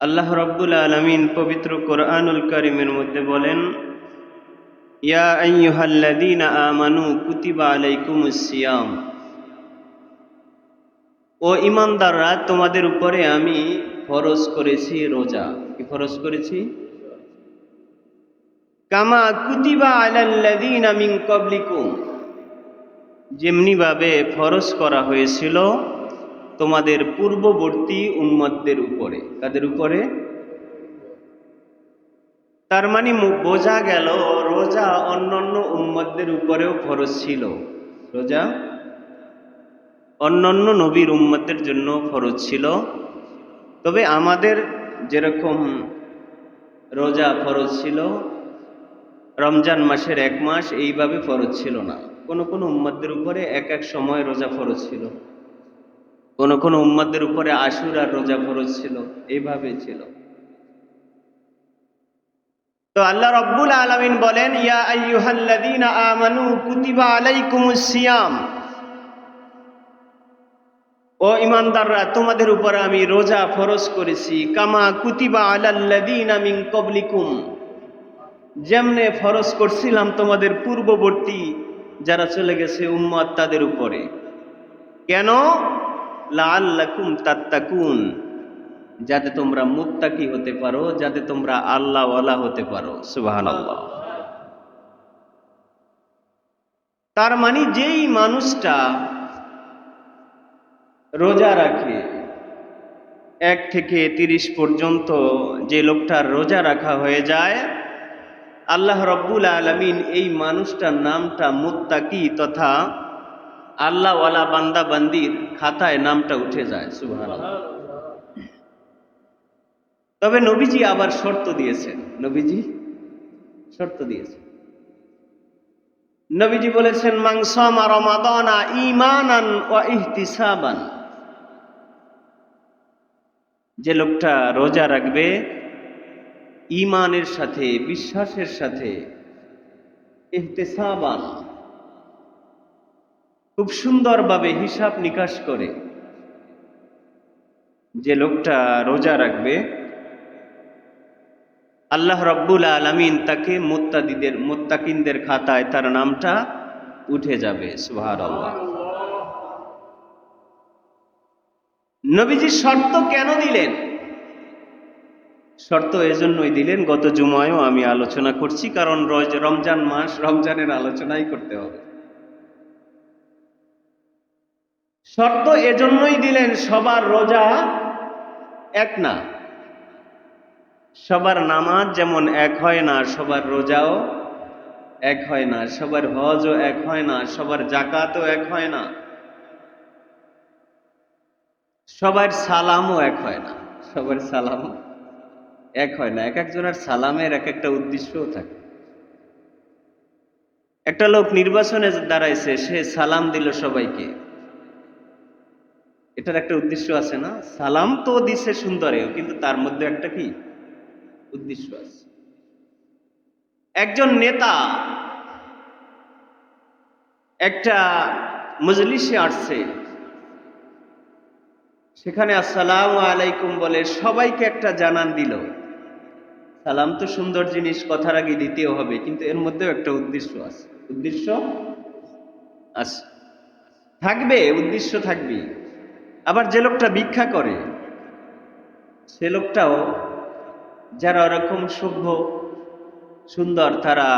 আল্লাহ রব্বুল আলমিন পবিত্র কোরআনুল করিমের মধ্যে বলেন, ইয়া আমানু কুতিবা আলাইকুমুস সিয়াম। ও ইমানদাররা তোমাদের উপরে আমি ফরজ করেছি রোজা। কি ফরজ করেছি? কামা কুতিবা আলাল্লাযীনা মিন ক্বাবলিকুম। যেমনি ভাবে ফরজ করা হয়েছিল তোমাদের পূর্ববর্তী উম্মতদের উপরে। কাদের উপরে? তার মানে বোঝা গেল, রোজা অন্যান্য উম্মতদের উপরেও ফরজ ছিল। রোজা অন্যান্য নবীর উম্মতের জন্য ফরজ ছিল। তবে আমাদের যেরকম রোজা ফরজ ছিল, রমজান মাসের এক মাস এইভাবে ফরজ ছিল না। কোন কোন উম্মতদের উপরে এক এক সময় রোজা ফরজ ছিল। কোন কোন উম্মতদের উপরে আশুর আর রোজা ফরজ ছিল এইভাবে ছিল। তো আল্লাহ রব্বুল আলামিন বলেন, ইয়া আইয়ুহাল্লাযীনা আমানু কুতিবা আলাইকুমুস সিয়াম। ও ইমানদাররা, তোমাদের উপর আমি রোজা ফরজ করেছি। কামা কুতিবা আলাল্লাযীনা মিন কবলিকুম যেমনে ফরজ করছিলাম তোমাদের পূর্ববর্তী যারা চলে গেছে উম্মত তাদের উপরে। কেন? লাআল্লাকুম তাত্তাকুন। যাতে তোমরা মুত্তাকি হতে পারো, যাতে তোমরা আল্লাহওয়ালা হতে পারো। সুবহানাল্লাহ। তার মানে যেই মানুষটা রোজা রাখে, এক থেকে তিরিশ পর্যন্ত যে লোকটার রোজা রাখা হয়ে যায়, আল্লাহ রব্বুল আলমিন এই মানুষটার নামটা মুত্তাকি তথা আল্লাহওয়ালা বান্দা বান্দির খাতায় নামটা উঠে যায়, সুবহানাল্লাহ। তবে নবীজি আবার শর্ত দিয়েছেন, নবীজি শর্ত দিয়েছেন। নবীজি বলেছেন মাংসমা রমাদানা ইমানান ওয়া ইহতিসাবান। যে লোকটা রোজা রাখবে ইমানের সাথে, বিশ্বাসের সাথে, ইহতেসাবান। খুব সুন্দরভাবে হিসাব নিকাশ করে। যে লোকটা রোজা রাখবে, আল্লাহ রব্বুল আলমিন তাকে মোত্তাদিদের, মোত্তাকিনদের খাতায় তার নামটা উঠে যাবে সুহার নবীজি শর্ত কেন দিলেন? শর্ত এজন্যই দিলেন, গত জুমায়ও আমি আলোচনা করছি, কারণ রমজান মাস, রমজানের আলোচনাই করতে হবে। শর্ত এজন্যই দিলেন সবার রোজা এক না। সবার নামাজ যেমন এক হয় না, সবার রোজাও এক হয় না, সবার হজও এক হয় না, সবার জাকাতও এক হয় না। সবার সালামও এক হয় না, সবার সালাম এক হয় না। এক একজনের সালামের এক একটা উদ্দেশ্যও থাকে। একটা লোক নির্বাচনে দাঁড়াইছে, সে সালাম দিল সবাইকে। এটার একটা উদ্দেশ্য আছে না? সালাম তো দিছে সুন্দরে কিন্তু তার মধ্যে একটা কি? উদ্দেশ্য আছে। একজন নেতা একটা মজলিসে আসছে, সেখানে আসসালাম আলাইকুম বলে সবাইকে একটা জানান দিল। সালাম তো সুন্দর জিনিস, কথার আগে দিতেও হবে, কিন্তু এর মধ্যেও একটা উদ্দেশ্য আছে। উদ্দেশ্য আছে। থাকবে, উদ্দেশ্য থাকবে আবার যে লোকটা ভিক্ষা করে, সে লোকটাও যারা ওরকম সভ্য, সুন্দর, তারা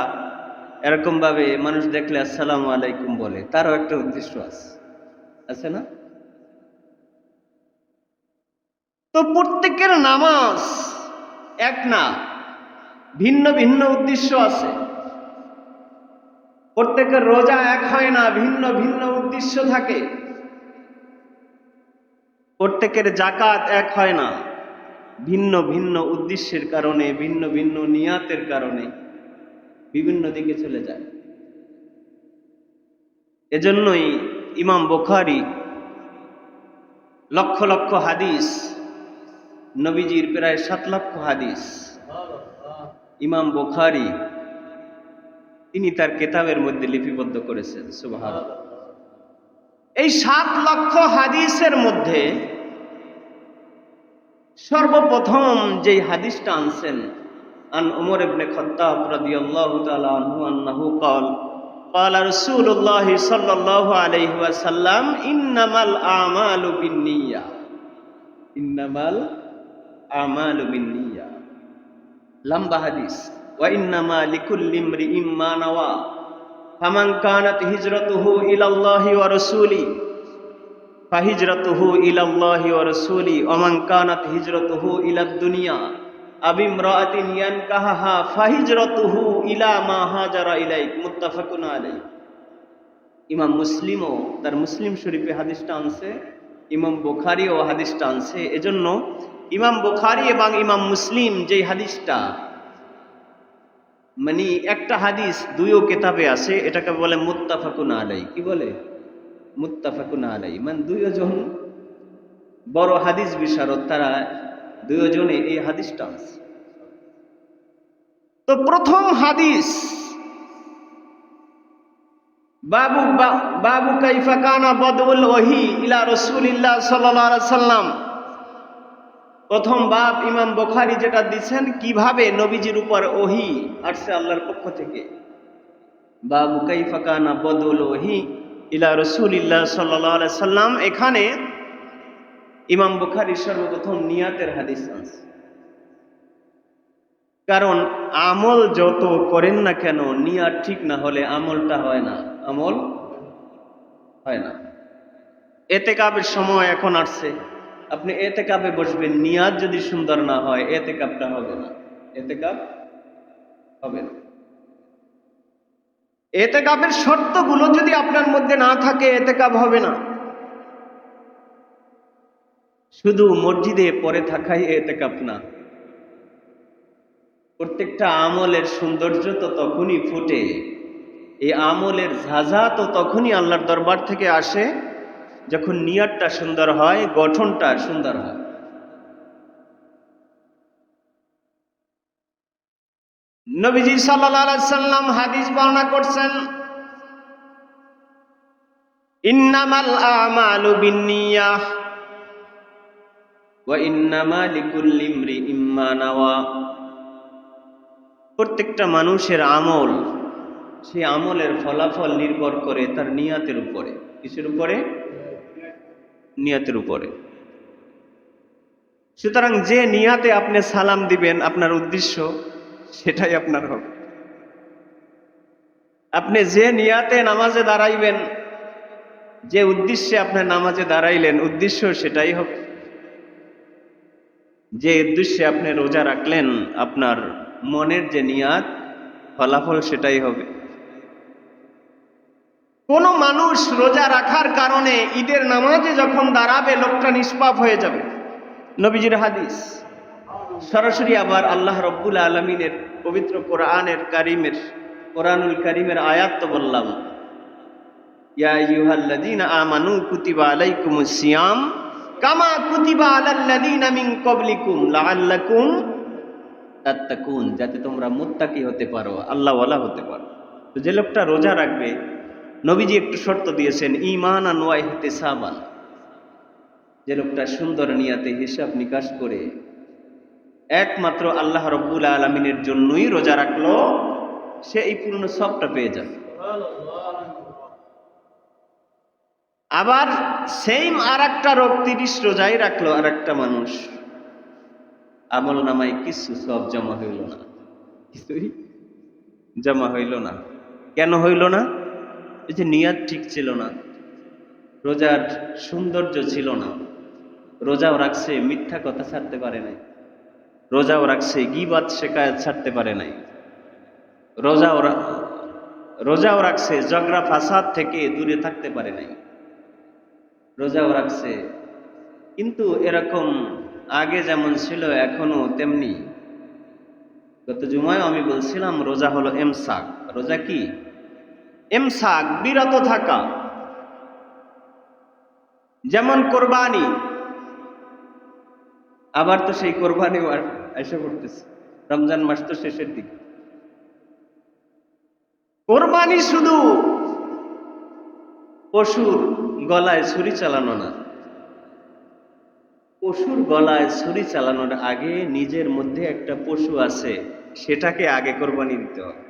এরকম ভাবে মানুষ দেখলে আসসালামু আলাইকুম বলে, তারও একটা উদ্দেশ্য আছে। আছে না? তো প্রত্যেকের নামাজ এক না, ভিন্ন ভিন্ন উদ্দেশ্য আছে। প্রত্যেকের রোজা এক হয় না, ভিন্ন ভিন্ন উদ্দেশ্য থাকে। প্রত্যেকের জাকাত এক হয় না। ভিন্ন ভিন্ন উদ্দেশ্যের কারণে, ভিন্ন ভিন্ন নিয়াতের কারণে বিভিন্ন দিকে চলে যায়। এজন্যই ইমাম বোখারি লক্ষ লক্ষ হাদিস, নবীজির প্রায় সাত লক্ষ হাদিস, ইমাম বোখারি তিনি তার কেতাবের মধ্যে লিপিবদ্ধ করেছেন। সুবাহ এই সাত লক্ষ হাদিসের মধ্যে সর্বপ্রথম যেই হাদিসটা আনছেন আন উমর ইবনে খাত্তাব রাদিয়াল্লাহু তাআলা আনহু আন্নাহু قال قال رسول الله صلى الله عليه وسلم انما الاعمال بالنيه انما الاعمال بالنيه লম্বা হাদিস ওয়া ইন্নামা লিকুল্লি ইমরিইম মা নাওয়া ফামান কানাত হিজরাতুহু ইলাল্লাহি ওয়া রাসূলি, ফাহিজরাতুহু ইলাল্লাহি ওয়া রাসূলি ওয়া মান কানাত হিজরাতুহু ইলাদ দুনিয়া, আবি ইমরাআতিন ইয়ানকাহাহা ফাহিজরাতুহু ইলা মা হাজারা ইলাইক, মুত্তাফাকুন আলাইহি। ইমাম মুসলিমও তার মুসলিম শরীফে হাদিসটা আনছে, ইমাম বুখারিও হাদিসটা আনছে। এজন্য ইমাম বুখারি এবং ইমাম মুসলিম যেই হাদিসটা মানে একটা হাদিস দুইও কেতাবে আছে, এটাকে বলে মুত্তাফাকুন আলাই কি বলে? মুত্তাফাকুন আলাই মানে দুইজন বড় হাদিস বিশারদ, তারা দুইজনে এই হাদিসটা আছে। তো প্রথম হাদিস, বাবু বাবু কাইফা কানা বদউল ওহি ইলা সাল্লাল্লাহু আলাইহি সাল্লাম প্রথম বাপ ইমাম বুখারী যেটা দিচ্ছেন কীভাবে নবীজির উপর ওহি আসছে আল্লাহর পক্ষ থেকে? বাবু কাইফা কানা বদউল ওহি ইলা রসুলিল্লাহ সাল্লাল্লাহু আলাইহি সাল্লাম। এখানে ইমাম বুখারী সর্বপ্রথম নিয়াতের হাদিস কারণ আমল যত করেন না কেন, নিয়াত ঠিক না হলে আমলটা হয় না। আমল হয় না। এতে কাবের সময় এখন আসছে। আপনি এতে কাপে বসবেন নিয়াত যদি সুন্দর না হয় এতে কাপটা হবে না। এতে কাপ হবে না। এতে কাপের শর্তগুলো যদি আপনার মধ্যে না থাকে এতে কাপ হবে না। শুধু মসজিদে পরে থাকাই এতে কাপ না। প্রত্যেকটা আমলের সৌন্দর্য তো তখনই ফুটে। এই আমলের ঝাঁঝা তো তখনই আল্লাহর দরবার থেকে আসে যখন নিয়ারটা সুন্দর হয়, গঠনটা সুন্দর হয়। নবীজি সাল্লাল্লাহু সাল্লাম হাদিস বর্ণনা করছেন প্রত্যেকটা মানুষের আমল, সেই আমলের ফলাফল নির্ভর করে তার নিয়াতের উপরে। কিসের উপরে? নিয়াতের উপরে। সুতরাং যে নিয়াতে আপনি সালাম দিবেন, আপনার উদ্দেশ্য সেটাই আপনার হবে। আপনি যে নিয়াতে নামাজে দাঁড়াইবেন, যে উদ্দেশ্যে আপনার নামাজে দাঁড়াইলেন, উদ্দেশ্য সেটাই হবে। যে উদ্দেশ্যে আপনি রোজা রাখলেন, আপনার মনের যে নিয়াত, ফলাফল সেটাই হবে। কোন মানুষ রোজা রাখার কারণে ঈদের নামাজে যখন দাঁড়াবে, লোকটা নিষ্পাপ হয়ে যাবে। নবীজির হাদিস। সরাসরি আবার আল্লাহ রব্বুল আলমিনের পবিত্র কোরআনের কারিমের, কোরআনুল কারিমের আয়াত তো বললাম। সিয়াম কামা তাত্তাকুন, যাতে তোমরা মুত্তাকি হতে পারো, আল্লাহওয়ালা হতে পারো। যে লোকটা রোজা রাখবে নবীজি একটু শর্ত দিয়েছেন ইমান আনোয়াই হতে সাবান যে লোকটা সুন্দর নিয়াতে হিসাব নিকাশ করে একমাত্র আল্লাহ রব্বুল আলমিনের জন্যই রোজা রাখল, সে এই পূর্ণ সবটা পেয়ে যাবে। আবার সেম আর একটা রোগ তিরিশ রোজাই রাখল আর একটা মানুষ। আমল নামায় কিছু সব জমা হইল না। কিছুই জমা হইল না। কেন হইল না? এই যে নিয়াত ঠিক ছিল না, রোজার সৌন্দর্য ছিল না, রোজাও রাখছে, মিথ্যা কথা ছাড়তে পারে নাই, রোজাও রাখছে, গিবাদ শেখায় ছাড়তে পারে নাই, রোজাও রোজাও রাখছে জগরা ফাসাদ থেকে দূরে থাকতে পারে নাই, রোজাও রাখছে। কিন্তু এরকম আগে যেমন ছিল, এখনও তেমনি। গত জুমায় আমি বলছিলাম, রোজা হলো এমসাক, রোজা কি? এমসাক বিরত থাকা। যেমন কোরবানি। আবার তো সেই কোরবানি এসে পড়তেছে। রমজান মাস তো শেষের দিকে। কোরবানি শুধু পশুর গলায় ছুরি চালানো না। পশুর গলায় ছুরি চালানোর আগে নিজের মধ্যে একটা পশু আছে, সেটাকে আগে কোরবানি দিতে হবে।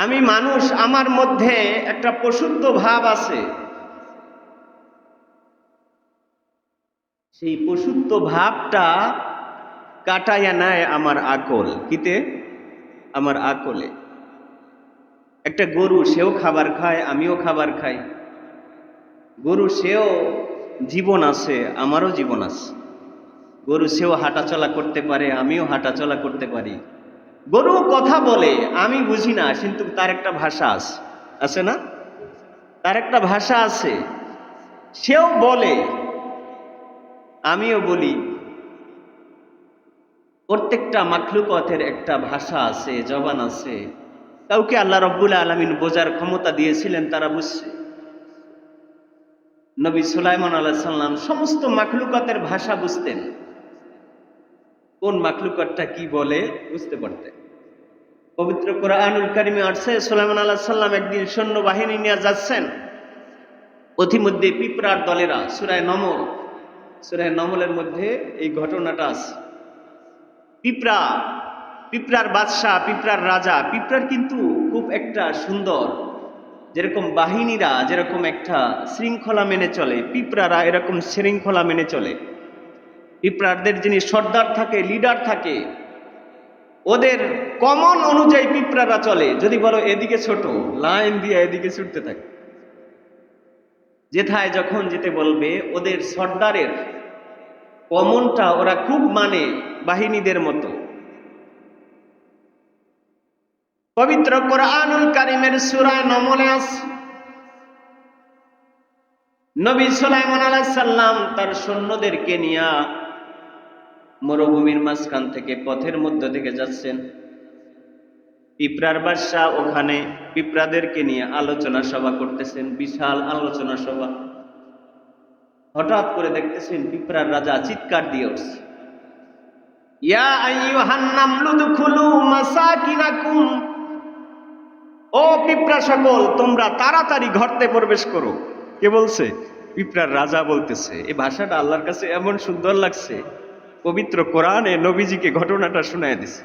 আমি মানুষ, আমার মধ্যে একটা পশুত্ব ভাব আছে। সেই পশুত্ব ভাবটা কাটাইয়া নেয় আমার আকল। কিতে? আমার আকলে। একটা গরু, সেও খাবার খায়, আমিও খাবার খাই। গরু, সেও জীবন আছে, আমারও জীবন আছে। গরু, সেও হাঁটাচলা করতে পারে, আমিও হাঁটাচলা করতে পারি। গরু কথা বলে, আমি বুঝি না, কিন্তু তার একটা ভাষা আছে। আছে না? তার একটা ভাষা আছে। সেও বলে, আমিও বলি, প্রত্যেকটা মাখলুকতের একটা ভাষা আছে, জবান আছে। কাউকে আল্লাহ রব্বুল আলমিন বোঝার ক্ষমতা দিয়েছিলেন, তারা বুঝছে। নবী সুলাইমান আল্লাহ সাল্লাম সমস্ত মাখলুকাতের ভাষা বুঝতেন। কোন মাখলুকাতটা কি বলে বুঝতে পারতেন পবিত্র কোরআনুল কারিমে আসছে, সুলাইমান আল্লাহ সাল্লাম একদিন সৈন্য বাহিনী নিয়ে যাচ্ছেন। অতিমধ্যে পিঁপড়ার দলেরা সুরায় নমল। সুরায় নমলের মধ্যে এই ঘটনাটা আছে। পিঁপড়া, পিঁপড়ার বাদশাহ, পিঁপড়ার রাজা, পিঁপড়ার কিন্তু খুব একটা সুন্দর। যেরকম বাহিনীরা, যেরকম একটা শৃঙ্খলা মেনে চলে, পিঁপড়ারা এরকম শৃঙ্খলা মেনে চলে। পিঁপড়ারদের যিনি সর্দার থাকে লিডার থাকে, ওদের কমন অনুযায়ী পিঁপড়ারা চলে। যদি বলো এদিকে ছোট লাইন দিয়ে এদিকে ছুটতে থাকে। যেথায় যখন যেতে বলবে, ওদের সর্দারের কমনটা ওরা খুব মানে বাহিনীদের মতো। পবিত্র কোরআনুল কারিমের সুরায় নমলে নবী সুলাইমান আলাইহিস সাল্লাম তার সৈন্যদেরকে নিয়ে মরুভূমির মাঝখান থেকে পথের মধ্য থেকে যাচ্ছেন। পিঁপড়ার বাদশাহ ওখানে পিঁপড়াদেরকে নিয়ে আলোচনা সভা করতেছেন, বিশাল আলোচনা সভা। হঠাৎ করে দেখতেছেন পিঁপড়ার রাজা চিৎকার দিয়ে উঠছে। ও পিঁপড়া সকল, তোমরা তাড়াতাড়ি ঘরতে প্রবেশ করো। কে বলছে? পিঁপড়ার রাজা বলতেছে এই ভাষাটা আল্লাহর কাছে এমন সুন্দর লাগছে। পবিত্র কোরআনে নবীজিকে ঘটনাটা শোনায় দিছে।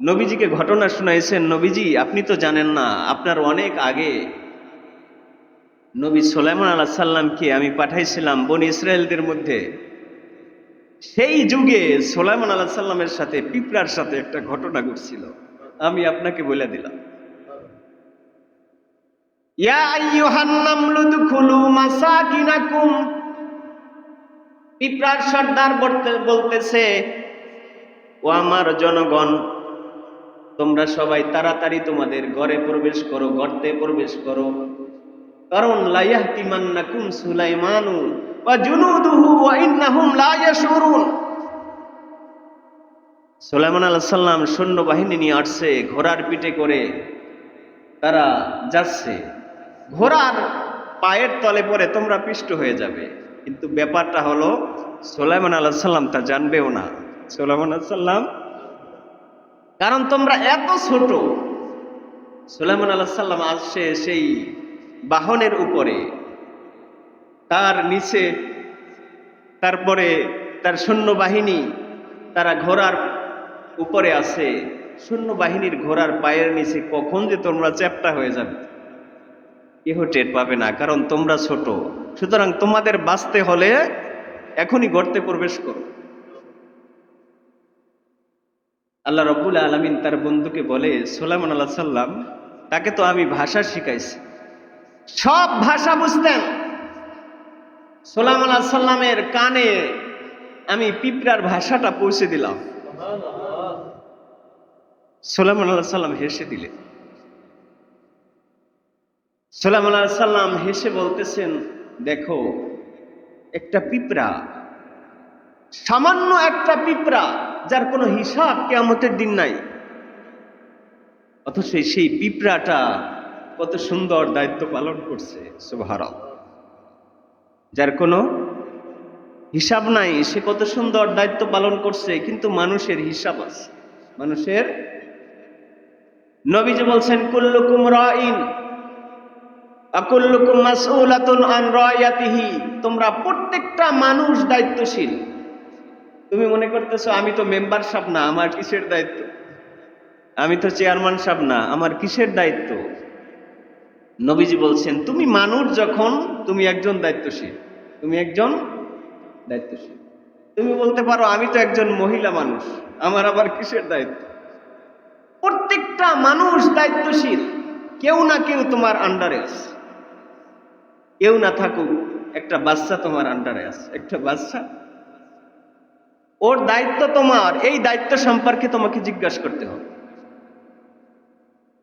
নবীজিকে ঘটনা শুনাইছেন, নবীজি, আপনি তো জানেন না, আপনার অনেক আগে নবী সোলাইমান আল্লাহ সাল্লামকে আমি পাঠাইছিলাম বনি ইসরায়েলদের মধ্যে। সেই যুগে সোলাইমান আল্লাহ সাল্লামের সাথে, পিঁপড়ার সাথে একটা ঘটনা ঘটছিল। আমি আপনাকে বলে দিলাম। ইয়া আইয়ুহান নামলু দুখুলু মাসাকিনাকুম পিঁপড়ার সর্দার বলতে- বলতেছে, ও আমার জনগণ, তোমরা সবাই তাড়াতাড়ি তোমাদের ঘরে প্রবেশ করো, গর্তে প্রবেশ করো। কারণ লাইয়াহতিমান্নাকুম সুলাইমানু ওয়া জুনুদুহু ওয়া ইন্নাহুম লা ইয়াশউরুন। সুলাইমান আলাইহিস সালাম সৈন্যবাহিনী নিয়ে আসছে, ঘোড়ার পিঠে করে তারা যাচ্ছে। ঘোড়ার পায়ের তলে পরে তোমরা পিষ্ট হয়ে যাবে। কিন্তু ব্যাপারটা হলো, সোলাইমান আল্লাহ সাল্লাম তা জানবেও না। সোলাইমান সাল্লাম কারণ তোমরা এত ছোট, সোলাইমান আল্লাহ সাল্লাম আসছে সেই বাহনের উপরে। তার নিচে, তারপরে তার সৈন্যবাহিনী, তারা ঘোড়ার উপরে আছে। সৈন্যবাহিনীর ঘোড়ার পায়ের নিচে কখন যে তোমরা চ্যাপটা হয়ে যাবে। কেহ টের পাবে না, কারণ তোমরা ছোট। সুতরাং তোমাদের বাঁচতে হলে এখনই গর্তে প্রবেশ করো। আল্লাহ রব্বুল আলমিন তার বন্ধুকে বলে, সোলাইমান আল্লাহ সাল্লাম তাকে তো আমি ভাষা শিখাইছি। সব ভাষা বুঝতেন। সোলাম আল্লাহ সাল্লামের কানে আমি পিঁপড়ার ভাষাটা পৌঁছে দিলাম। সোলাম আল্লাহ সাল্লাম হেসে দিলেন। সোলাম আল্লাহ সাল্লাম হেসে বলতেছেন, দেখো, একটা পিঁপড়া, সামান্য একটা পিঁপড়া, যার কোনো হিসাব কেয়ামতের দিন নাই। অথচ সেই পিঁপড়াটা কত সুন্দর দায়িত্ব পালন করছে সুভারত যার কোনো হিসাব নাই, সে কত সুন্দর দায়িত্ব পালন করছে, কিন্তু মানুষের হিসাব আছে। মানুষের নবীজি বলছেন, কুল্লুকুম রাইন। আকুল্লুকুম মাসউলাতুন আন রায়াতিহি। তোমরা প্রত্যেকটা মানুষ দায়িত্বশীল। তুমি মনে করতেছো, আমি তো মেম্বার সাহেব না, আমার কিসের দায়িত্ব? আমি তো চেয়ারম্যান সাহেব না, আমার কিসের দায়িত্ব? নবীজি বলছেন, তুমি মানুষ যখন, তুমি একজন দায়িত্বশীল। তুমি একজন দায়িত্বশীল। তুমি বলতে পারো, আমি তো একজন মহিলা মানুষ, আমার আবার কিসের দায়িত্ব? প্রত্যেকটা মানুষ দায়িত্বশীল, কেউ না কেউ তোমার আন্ডারে আছে। কেউ না থাকুক, একটা বাচ্চা তোমার আন্ডারে আছে। একটা বাচ্চা? ওর দায়িত্ব তোমার, এই দায়িত্ব সম্পর্কে তোমাকে জিজ্ঞাসা করতে হবে।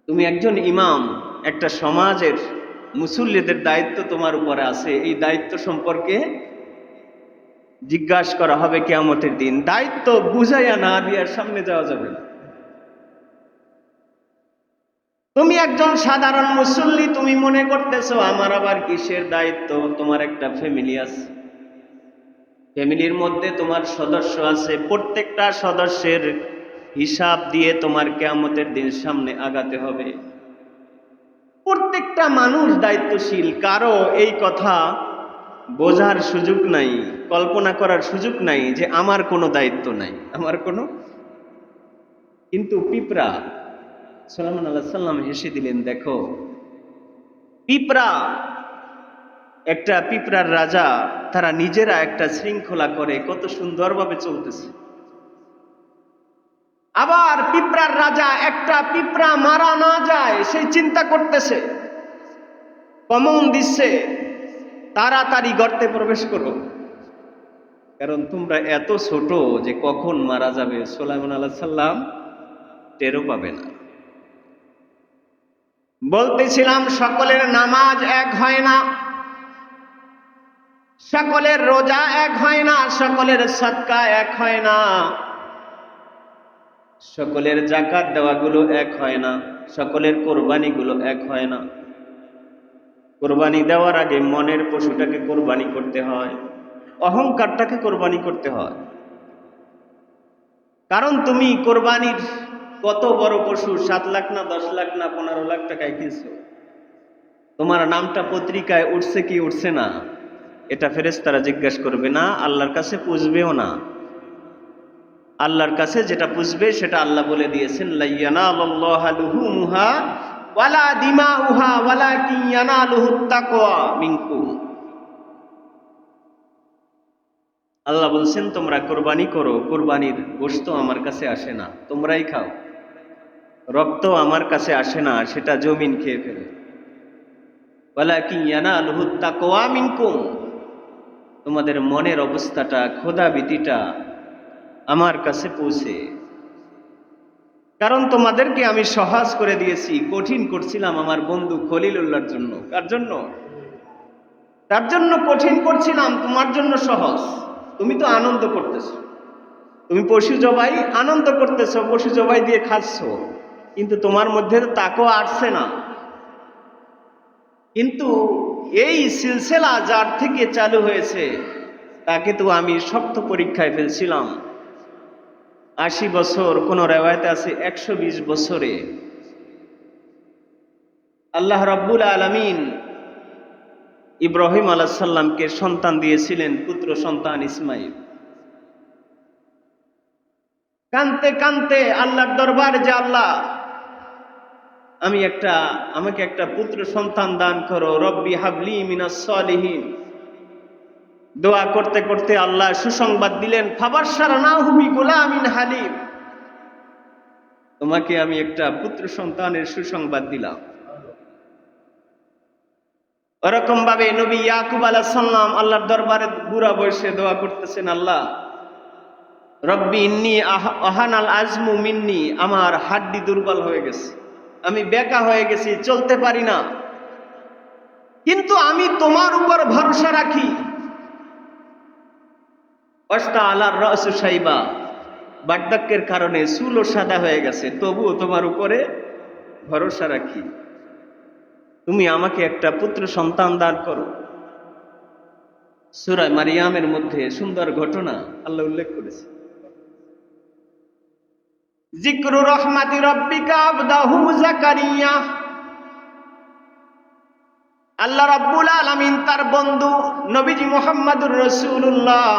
তুমি একজন ইমাম, একটা সমাজের মুসল্লিদের দায়িত্ব তোমার উপরে আছে। এই দায়িত্ব সম্পর্কে জিজ্ঞাসা করা হবে কেয়ামতের দিন। দায়িত্ব বুঝাইয়া না দিয়ার সামনে যাওয়া যাবে না। তুমি একজন সাধারণ মুসল্লি, তুমি মনে করতেছো আমার আবার কিসের দায়িত্ব? তোমার একটা ফ্যামিলি আছে। ফ্যামিলির মধ্যে তোমার সদস্য আছে। প্রত্যেকটা সদস্যের হিসাব দিয়ে তোমার কেয়ামতের দিন সামনে আগাতে হবে। প্রত্যেকটা মানুষ দায়িত্বশীল, কারও এই কথা বোঝার সুযোগ নাই, কল্পনা করার সুযোগ নাই যে আমার কোনো দায়িত্ব নাই, আমার কোনো। কিন্তু পিঁপড়া সালামান আল্লাহ সাল্লাম হেসে দিলেন, দেখো, পিঁপড়া, একটা পিঁপড়ার রাজা, তারা নিজেরা একটা শৃঙ্খলা করে, কত সুন্দরভাবে চলতেছে। আবার পিঁপড়ার রাজা একটা পিঁপড়া মারা না যায় সেই চিন্তা করতেছে, কমন দিচ্ছে, তাড়াতাড়ি গর্তে প্রবেশ করো। কারণ তোমরা এত ছোট যে কখন মারা যাবে সোলাইমান আল্লাহ সাল্লাম টেরও পাবে না। বলতেছিলাম, সকলের নামাজ এক হয় না। সকলের রোজা এক হয় না, সকলের সৎকা এক হয় না। সকলের জাকাত দেওয়াগুলো এক হয় না, সকলের কোরবানিগুলো এক হয় না। কোরবানি দেওয়ার আগে মনের পশুটাকে কোরবানি করতে হয়, অহংকারটাকে কোরবানি করতে হয়। কারণ তুমি কোরবানির কত বড় পশু? সাত লাখ না দশ লাখ না পনেরো লাখ টাকায় কিনছো? তোমার নামটা পত্রিকায় উঠছে কি উঠছে না? এটা ফেরেস তারা জিজ্ঞেস করবে, না, আল্লাহর কাছে পুষবেও না। আল্লাহর কাছে যেটা পুষবে সেটা আল্লাহ বলে দিয়েছেন লাইয়ানা মুহা ওয়ালা দিমা উহা ওয়ালা আল্লাহ বলছেন, তোমরা কোরবানি করো, কোরবানির গোশত আমার কাছে আসে না, তোমরাই খাও। রক্ত আমার কাছে আসে না, সেটা জমিন খেয়ে ফেলে। ওয়ালা কিয়ানা তাকওয়া মিনকুম। তোমাদের মনের অবস্থাটা ভীতিটা আমার কাছে পৌঁছে। কারণ তোমাদেরকে আমি সহজ করে দিয়েছি, কঠিন করছিলাম আমার বন্ধু খলিলুল্লাহর জন্য। কার জন্য? তার জন্য কঠিন করছিলাম, তোমার জন্য সহজ। তুমি তো আনন্দ করতেছ। তুমি পশু জবাই আনন্দ করতেছ, পশু জবাই দিয়ে খাচ্ছ। কিন্তু তোমার মধ্যে তো তাকও আসছে না। কিন্তু এই সিলসিলা যার থেকে চালু হয়েছে, তাকে তো আমি শক্ত পরীক্ষায় ফেলছিলাম। আশি বছর, কোন রেওয়ায়তে আছে একশো বিশ বছরে। আল্লাহ রব্বুল আলমিন ইব্রাহিম আলাহাল্লামকে সন্তান দিয়েছিলেন, পুত্র সন্তান ইসমাইল। কানতে কানতে আল্লাহর দরবার যে আল্লাহ আমি একটা, আমাকে একটা পুত্র সন্তান দান করো, রব্বি হাবলি মিনাস দোয়া করতে করতে আল্লাহ সুসংবাদ দিলেন ফাবার সারা না হুবি গোলামিন হালিম। তোমাকে আমি একটা পুত্র সন্তানের সুসংবাদ দিলাম। ওরকম ভাবে নবী ইয়াকুব আলাহ সাল্লাম আল্লাহর দরবারে বুড়া বয়সে দোয়া করতেছেন, আল্লাহ, রব্বি ইন্নি আহান আল আজমু মিন্নি, আমার হাড্ডি দুর্বল হয়ে গেছে। আমি বেকা হয়ে গেছি, চলতে পারি না। কিন্তু আমি তোমার উপর ভরসা রাখি। অস্তা আলার রস সাইবা। বার্ধক্যের কারণে চুলও সাদা হয়ে গেছে, তবুও তোমার উপরে ভরসা রাখি। তুমি আমাকে একটা পুত্র সন্তান দান করো। সুরায় মারিয়ামের মধ্যে সুন্দর ঘটনা আল্লাহ উল্লেখ করেছে। জিক্রু রহমাতি রব্বিকা আবদাহু জাকারিয়া। আল্লাহ রাব্বুল আলামিন তার বন্ধু নবীজি মোহাম্মদুর রসুল্লাহ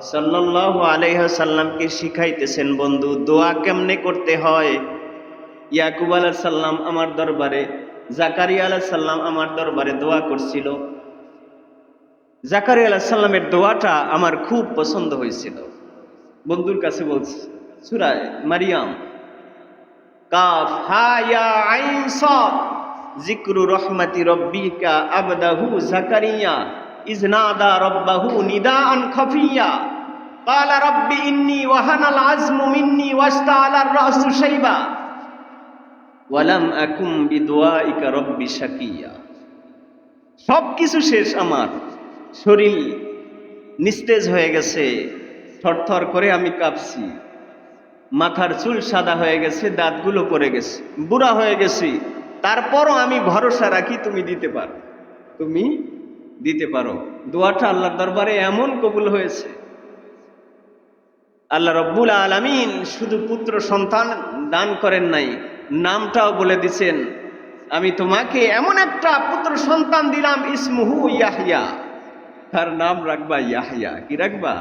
সাল্লাল্লাহু আলাইহি সাল্লামকে শিখাইতেছেন, বন্ধু, দোয়া কেমনে করতে হয়? ইয়াকুব আলাইহিস সাল্লাম আমার দরবারে, জাকারিয়া আলাইহিস সাল্লাম আমার দরবারে দোয়া করছিল। জাকারিয়া আলাইহিস সাল্লামের দোয়াটা আমার খুব পছন্দ হয়েছিল। বন্ধুর কাছে বলছি সূরা মারিয়াম কাফ হা ইয়া আইন সাদ জিক্রু রহমাতি রব্বিকা আবদাহু জাকারিয়া ইজনাদা রব্বাহু নিদাআন খাফিয়া قال رب إني وهن العزم مني واشتعل الرأس شيبا ولم أكن بدعائك رب شقيا সব কিছু শেষ আমার শরীর নিস্তেজ হয়ে গেছে থরথর করে আমি কাঁপছি মাথার চুল সাদা হয়ে গেছে, দাঁতগুলো পড়ে গেছে, বুড়া হয়ে গেছি। তারপরও আমি ভরসা রাখি তুমি দিতে পারো। তুমি দিতে পারো। দোয়াটা আল্লাহর দরবারে এমন কবুল হয়েছে। আল্লাহ রব্বুল আলামিন শুধু পুত্র সন্তান দান করেন নাই, নামটাও বলে দিছেন, আমি তোমাকে এমন একটা পুত্র সন্তান দিলাম, ইসমুহু ইয়াহিয়া তার নাম রাখবা ইয়াহিয়া কি রাখবা?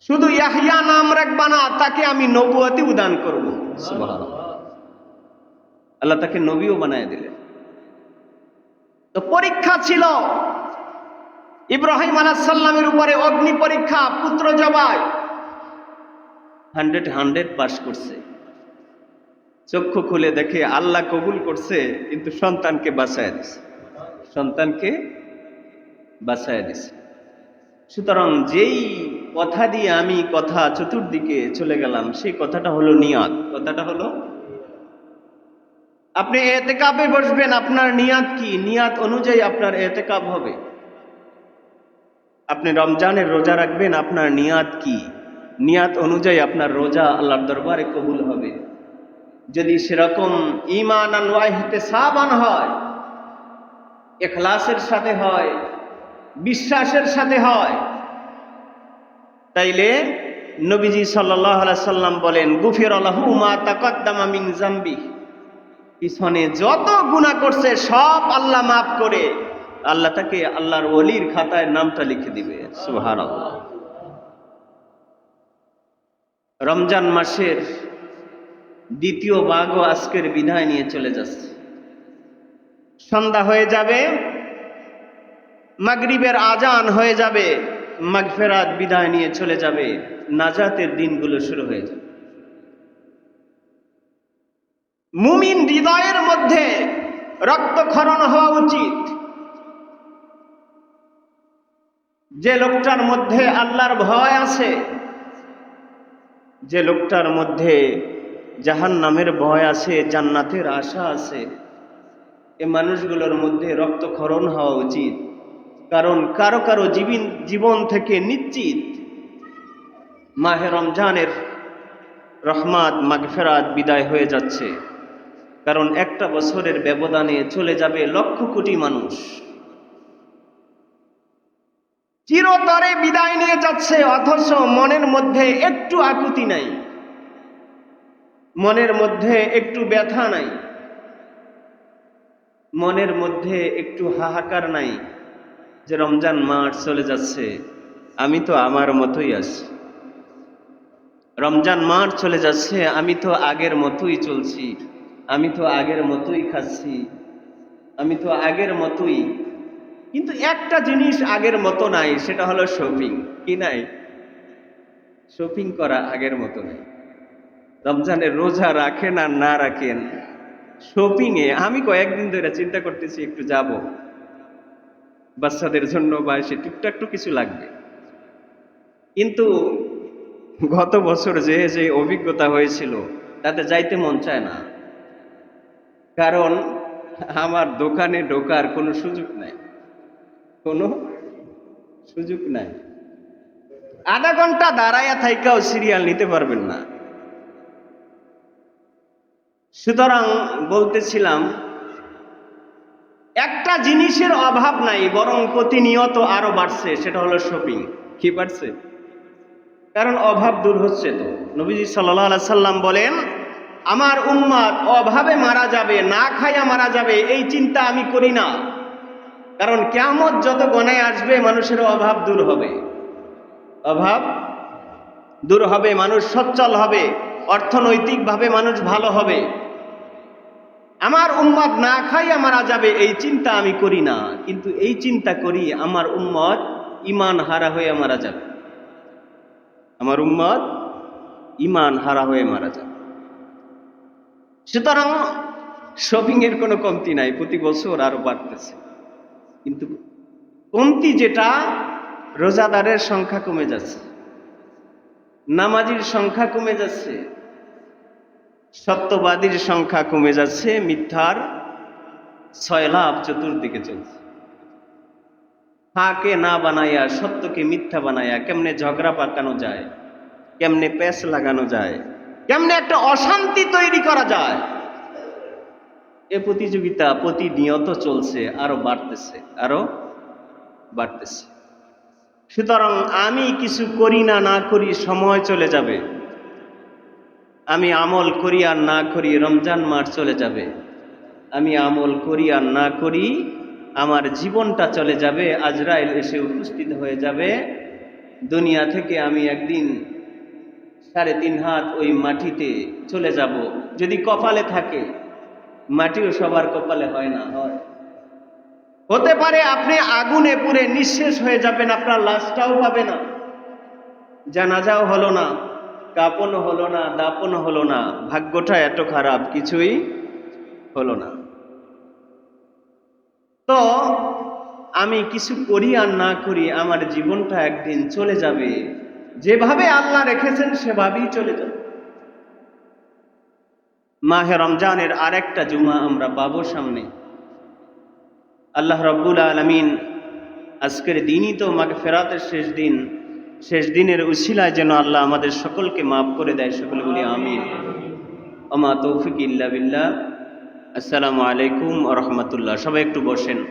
শুধু ইয়াহিয়া নাম রাখবা না, তাকে আমি নবুয়াতি উদান করব। আল্লাহ তাকে নবীও বানায় দিলেন। তো পরীক্ষা ছিল। ইব্রাহিম আলাহাল্লামের উপরে অগ্নি পরীক্ষা, পুত্র জবাই। হান্ড্রেড হান্ড্রেড পাস করছে। চক্ষু খুলে দেখে আল্লাহ কবুল করছে, কিন্তু সন্তানকে বাঁচায় দিছে। সন্তানকে বাঁচায় দিছে। সুতরাং যেই কথা দিয়ে আমি কথা চতুর্দিকে চলে গেলাম, সেই কথাটা হলো নিয়াত। কথাটা হলো, আপনি এতেকাবে বসবেন, আপনার নিয়াত কি? নিয়াত অনুযায়ী আপনার এতেকাব হবে। আপনি রমজানের রোজা রাখবেন, আপনার নিয়াত কি? নিয়াত অনুযায়ী আপনার রোজা আল্লাহর দরবারে কবুল হবে। যদি সেরকম ইমান আনওয়াহিতে সাবান হয় এখলাসের সাথে হয়, বিশ্বাসের সাথে হয় তাইলে নবীজি সাল্লাম বলেন গুফির আল্লাহু জাম্বি। পিছনে যত গুণা করছে, সব আল্লাহ মাফ করে। আল্লাহ তাকে আল্লাহর অলির খাতায় নামটা লিখে দিবে। সুহার রমজান মাসের দ্বিতীয় বাঘও আজকের বিধায় নিয়ে চলে যাচ্ছে। সন্ধ্যা হয়ে যাবে, মাগরিবের আজান হয়ে যাবে। মাগফেরাত বিদায় নিয়ে চলে যাবে। নাজাতের দিনগুলো শুরু হয়ে যাবে। মুমিন হৃদয়ের মধ্যে রক্তক্ষরণ হওয়া উচিত। যে লোকটার মধ্যে আল্লাহর ভয় আছে, যে লোকটার মধ্যে জাহান নামের ভয় আছে, জান্নাতের আশা আছে, এ মানুষগুলোর মধ্যে রক্তক্ষরণ হওয়া উচিত। কারণ কারও কারও জীবন জীবন থেকে নিশ্চিত মাহে রমজানের রহমাত, মাগফেরাত বিদায় হয়ে যাচ্ছে। কারণ একটা বছরের ব্যবধানে চলে যাবে লক্ষ কোটি মানুষ। চিরতরে বিদায় নিয়ে যাচ্ছে, অথচ মনের মধ্যে একটু আকুতি নাই। মনের মধ্যে একটু ব্যথা নাই। মনের মধ্যে একটু হাহাকার নাই। যে রমজান মাস চলে যাচ্ছে, আমি তো আমার মতোই আছি। রমজান মাস চলে যাচ্ছে, আমি তো আগের মতোই চলছি, আমি তো আগের মতোই খাচ্ছি, আমি তো আগের মতোই। কিন্তু একটা জিনিস আগের মতো নাই, সেটা হলো শপিং কি নাই? শপিং করা আগের মতো নাই। রমজানের রোজা রাখেন আর না রাখেন শপিংয়ে আমি কয়েকদিন ধরে চিন্তা করতেছি একটু যাব। বাচ্চাদের জন্য বা সে টুকটাক টু কিছু লাগবে। কিন্তু গত বছর যে যে অভিজ্ঞতা হয়েছিল, তাতে যাইতে মন চায় না। কারণ আমার দোকানে ঢোকার কোনো সুযোগ নাই। কোনো সুযোগ নাই। আধা ঘণ্টা দাঁড়াইয়া থাইকাও সিরিয়াল নিতে পারবেন না। সুতরাং বলতেছিলাম একটা জিনিসের অভাব নাই, বরং প্রতিনিয়ত আরও বাড়ছে, সেটা হলো শপিং কি বাড়ছে? কারণ অভাব দূর হচ্ছে তো। নবীজি সাল্লাহ সাল্লাম বলেন, আমার উম্মাদ অভাবে মারা যাবে, না খাইয়া মারা যাবে, এই চিন্তা আমি করি না। কারণ কেমন যত গণায় আসবে মানুষের অভাব দূর হবে। অভাব দূর হবে, মানুষ সচ্ছল হবে, অর্থনৈতিকভাবে মানুষ ভালো হবে। আমার উম্মত না খাইয়া মারা যাবে, এই চিন্তা আমি করি না। কিন্তু এই চিন্তা করি, আমার উম্মত ইমান হারা হয়ে মারা যাবে। আমার উম্মত ইমান হারা হয়ে মারা যাবে। সুতরাং শপিং এর কোনো কমতি নাই, প্রতি বছর আরও বাড়তেছে। কিন্তু কমতি যেটা, রোজাদারের সংখ্যা কমে যাচ্ছে। নামাজির সংখ্যা কমে যাচ্ছে। সত্যবাদীর সংখ্যা কমে যাচ্ছে, মিথ্যার লাভ চতুর্দিকে চলছে। হাকে না বানাইয়া, সত্যকে মিথ্যা বানাইয়া কেমনে ঝগড়া পাকানো যায়, কেমনে প্যাস লাগানো যায়, কেমনে একটা অশান্তি তৈরি করা যায়। এ প্রতিযোগিতা প্রতিনিয়ত চলছে, আরও বাড়তেছে আরও বাড়তেছে। সুতরাং আমি কিছু করি না না করি, সময় চলে যাবে। আমি আমল করি আর না করি রমজান মাস চলে যাবে। আমি আমল করি আর না করি, আমার জীবনটা চলে যাবে, আজরাইল এসে উপস্থিত হয়ে যাবে। দুনিয়া থেকে আমি একদিন সাড়ে তিন হাত ওই মাটিতে চলে যাব। যদি কপালে থাকে, মাটিও সবার কপালে হয় না, হয়। হতে পারে আপনি আগুনে পুড়ে নিঃশেষ হয়ে যাবেন, আপনার লাশটাও পাবে না, জানাজাও হলো না। কাপনও হলো না, দাপন হলো না, ভাগ্যটা এত খারাপ, কিছুই হলো না। তো আমি কিছু করি আর না করি, আমার জীবনটা একদিন চলে যাবে। যেভাবে আল্লাহ রেখেছেন, সেভাবেই চলে যাবে। মাহে রমজানের আরেকটা জুমা আমরা পাবো সামনে। আল্লাহ রব্বুল আলমিন আজকের দিনই তো মাকে ফেরাতের শেষ দিন শেষ দিনের উশিলায় যেন আল্লাহ আমাদের সকলকে মাফ করে দেয়, সকলে বলি আমিন। আমা তৌফিক ইল্লা বিল্লাহ। আসসালামু আলাইকুম রহমতুল্লাহ। সবাই একটু বসেন।